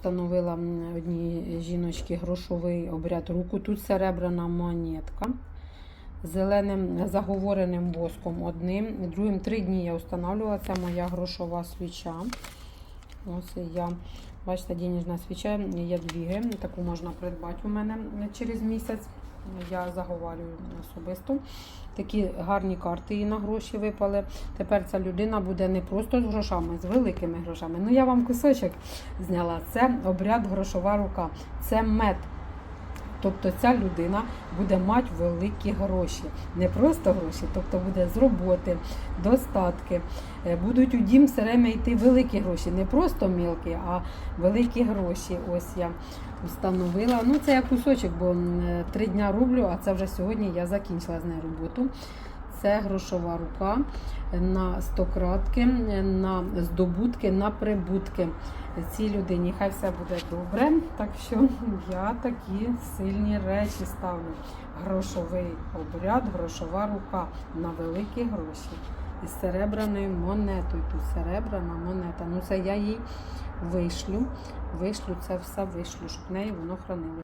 установила м, одній жіночці грошовий обряд руку. Тут серебряна монетка. Зеленим заговореним воском одним. Другим три дні я встановлювала. Це моя грошова свіча. Ось я, бачите, денежна свіча, є 2 гривні. Таку можна придбати у мене через місяць. Я заговарюю особисто. Такі гарні карти і на гроші випали. Тепер ця людина буде не просто з грошами, з великими грошами. Ну я вам кусочок зняла. Це обряд грошова рука. Це мед. Тобто ця людина буде мати великі гроші. Не просто гроші, тобто буде з роботи, достатки. Е, Будуть у дім все время йти великі гроші. Не просто мілкі, а великі гроші. Ось я встановила. Ну, це я кусочок, бо е, три дня роблю, а це вже сьогодні я закінчила з нею роботу. Це грошова рука на стократки, на здобутки, на прибутки. Цій людині хай все буде добре. Так що я такі сильні речі ставлю. Грошовий обряд, грошова рука на великі гроші. Із серебряною монетою. Тут серебряна монета. Ну це я їй вишлю. Вишлю це все вишлю, щоб в неї воно хранилося.